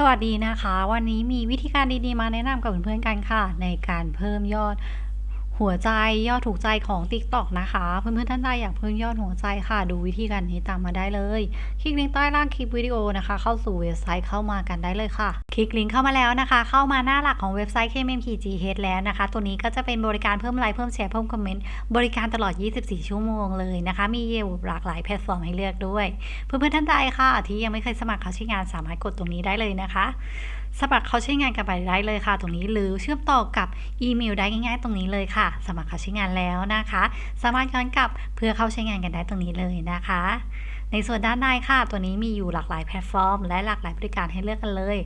สวัสดีนะคะ วันนี้มีวิธีการดีๆ มาแนะนำกับเพื่อนๆกันค่ะ ในการเพิ่มยอด หัวใจยอดถูกใจของ TikTok นะคะ เพื่อนๆท่านใดอยากเพิ่มยอดหัวใจค่ะ ดูวิธีการนี้ตามมาได้เลย คลิกลิงก์ใต้ล่างคลิปวิดีโอนะคะ เข้าสู่เว็บไซต์เข้ามากันได้เลยค่ะ คลิกลิงก์เข้ามาแล้วนะคะ เข้ามาหน้าหลักของเว็บไซต์ KMMPGH แล้วนะคะ ตัวนี้ก็จะเป็นบริการเพิ่มไลค์เพิ่มแชร์เพิ่มคอมเมนต์บริการตลอด 24 ชั่วโมงเลยนะคะ มีอยู่หลากหลายแพลตฟอร์มให้เลือกด้วย เพื่อนๆท่านใดค่ะที่ยังไม่เคยสมัครเข้าใช้งานสามารถกดตรงนี้ได้เลยนะคะ สมัครเขาใช้งานกันไปได้เลยค่ะ ตรงนี้หรือเชื่อมต่อกับอีเมลได้ง่าย ๆ ตรงนี้เลยค่ะ สมัครเขาใช้งานแล้วนะคะ สามารถย้อนกลับเพื่อเข้าใช้งานกันได้ตรงนี้เลยนะคะ ในส่วนด้านในค่ะ ตัวนี้มีอยู่หลากหลายแพลตฟอร์ม และหลากหลายบริการให้เลือกกันเลย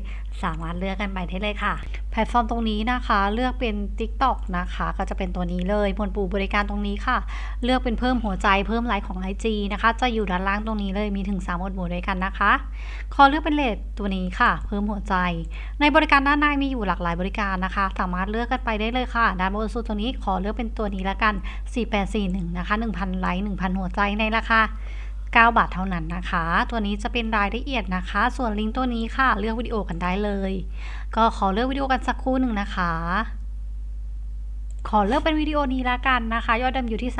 สามารถเลือกกันไปได้เลยค่ะ แพลตฟอร์มตรงนี้นะคะ เลือกเป็น TikTok นะคะ ก็จะเป็นตัวนี้เลยหมวดปูบริการตรงนี้ค่ะ เลือกเป็นเพิ่มหัวใจเพิ่มไลค์ของ IG นะคะ จะอยู่ด้านล่างตรงนี้เลยมีถึง3หมวดหมู่ด้วยกันนะคะขอเลือกเป็นเลทตัวนี้ค่ะ เพิ่มหัวใจ ในบริการด้านในมีอยู่หลากหลายบริการนะคะ สามารถเลือกกันไปได้เลยค่ะ ด้านบนสุดตรงนี้ขอเลือกเป็นตัวนี้ละกัน 4841นะคะ1,000ไลค์1,000 หัวใจในราคา 9 บาทเท่านั้นนะคะ ตัวนี้จะเป็นรายละเอียดนะคะ ส่วนลิงก์ตัวนี้ค่ะ เลือกวิดีโอกันได้เลย ก็ขอเลือกวิดีโอกันสักครู่หนึ่งนะคะ ขอเลือกเป็นวิดีโอนี้ละกันนะคะ ยอดเดิมอยู่ที่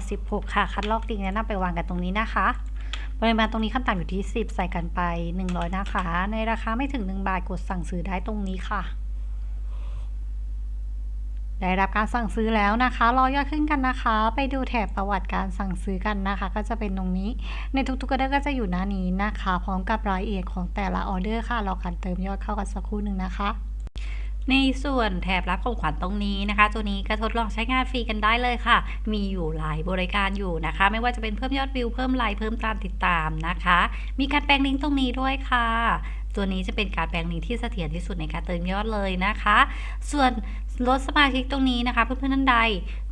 386 ค่ะ คัดลอกลิงก์แนะนำไปวางกันตรงนี้นะคะปริมาณตรงนี้ขั้นต่ำอยู่ที่ 10 ใส่กันไป 100 นะคะ ในราคาไม่ถึง 1 บาทกดสั่งซื้อได้ตรงนี้ค่ะ ได้รับการสั่งซื้อแล้วนะคะ รอยอดขึ้นกันนะคะ ไปดูแถบประวัติการสั่งซื้อกันนะคะ ก็จะเป็นตรงนี้ ในทุกๆออเดก็จะอยู่หน้านี้นะคะ พร้อมกับรายละเอียดของแต่ละออเดอร์ค่ะ รอการเติมยอดเข้ากันสักครู่หนึ่งนะคะในส่วนแถบรับของขวัญตรงนี้นะคะ ตัวนี้ก็ทดลองใช้งานฟรีกันได้เลยค่ะ มีอยู่หลายบริการอยู่นะคะ ไม่ว่าจะเป็นเพิ่มยอดวิว เพิ่มไลค์ เพิ่มการติดตามนะคะ มีการแปลงลิงก์ตรงนี้ด้วยค่ะ ตัวนี้จะเป็นการแปลงลิงก์ที่เสถียรที่สุดในการเติมยอดเลยนะคะ ส่วนลดสมาชิกตรงนี้นะคะ เพื่อนๆท่านใด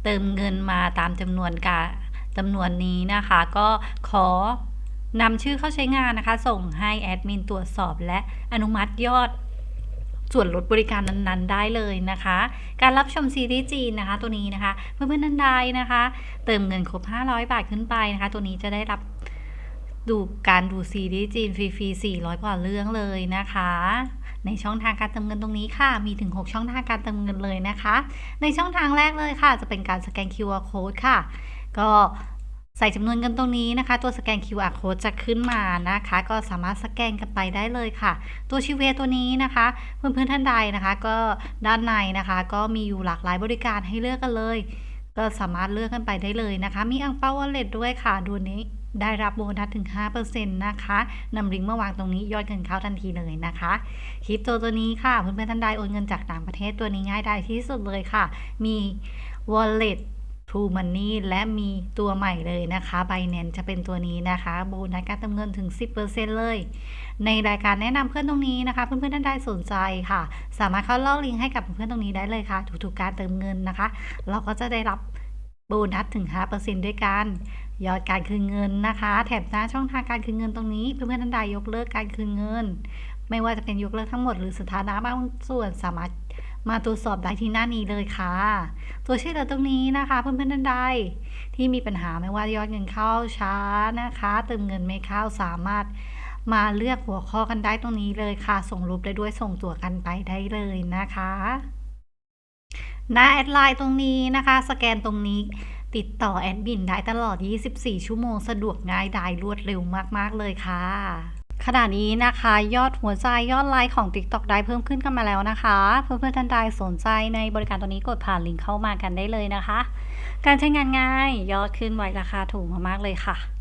เติมเงินมาตามจำนวนการจำนวนนี้นะคะ ก็ขอนำชื่อเข้าใช้งานนะคะ ส่งให้แอดมินตรวจสอบและอนุมัติยอดส่วนลดบริการนั้นๆ ได้เลยนะคะ การรับชมซีรีส์จีนนะคะ ตัวนี้นะคะ เพื่อนๆท่านใดนะคะ เติมเงินครบ 500 บาทขึ้นไปนะคะ ตัวนี้จะได้รับ ดูการดูซีรีส์จีนฟรีๆ400 กว่าเรื่องเลยนะคะ ในช่องทางการเติมเงินตรงนี้ค่ะ มีถึง 6 ช่องทางการเติมเงินเลยนะคะ ในช่องทางแรกเลยค่ะ จะเป็นการสแกน QR code ค่ะ ก็ใส่จำนวนเงินตรงนี้นะคะ ตัวสแกน QR code จะขึ้นมานะคะ ก็สามารถสแกนกันไปได้เลยค่ะ ตัวชิเวตัวนี้นะคะ เพื่อนๆท่านใดนะคะ ก็ด้านในนะคะ ก็มีอยู่หลากหลายบริการให้เลือกกันเลย ก็สามารถเลือกกันไปได้เลยนะคะ มีอังเปาวอลเล็ตด้วยค่ะดูนี้ ได้รับโบนัสถึง 5%นะคะนำลิงก์มาวางตรงนี้ยอดเงินเข้าทันทีเลยนะคะคริปโตตัวนี้ค่ะเพื่อนๆท่านใดโอนเงินจากต่างประเทศตัวนี้ง่ายได้ที่สุดเลยค่ะ มี wallet True Money และมีตัวใหม่เลยนะคะ Binance จะเป็นตัวนี้นะคะ โบนัสการเติมเงินถึง 10%เลย ในรายการแนะนำเพื่อนตรงนี้นะคะ เพื่อนๆท่านใดสนใจค่ะ สามารถเข้าเล่อลิงก์ให้กับเพื่อนตรงนี้ได้เลยค่ะทุกๆการเติมเงินนะคะ เราก็จะได้รับโบนัสถึง 5%ด้วยกัน ยอดการคืนเงินนะคะ แถบหน้าช่องทางการคืนเงินตรงนี้เพื่อนๆท่านใดยกเลิกการคืนเงิน ไม่ว่าจะเป็นยกเลิกทั้งหมดหรือสถานะบางส่วนสามารถมาตรวจสอบได้ที่หน้านี้เลยค่ะ ตัวช่วยเหลือตรงนี้นะคะเพื่อนๆท่านใดที่มีปัญหาไม่ว่ายอดเงินเข้าช้านะคะ เติมเงินไม่เข้าสามารถมาเลือกหัวข้อกันได้ตรงนี้เลยค่ะ ส่งรูปได้ด้วยส่งตัวกันไปได้เลยนะคะ หน้าแอดไลน์ตรงนี้นะคะ สแกนตรงนี้ ติดต่อแอดมินได้ตลอด 24 ชั่วโมงสะดวกง่ายดายรวดเร็วมาก ๆ เลยค่ะ ขณะนี้นะคะ ยอดหัวใจยอดไลค์ของ TikTok ได้เพิ่มขึ้นกันมาแล้วนะคะ เพื่อนๆท่านใดสนใจในบริการตัวนี้กดผ่านลิงก์เข้ามากันได้เลยนะคะ การใช้งานง่ายยอดขึ้นไวราคาถูกมากๆเลยค่ะ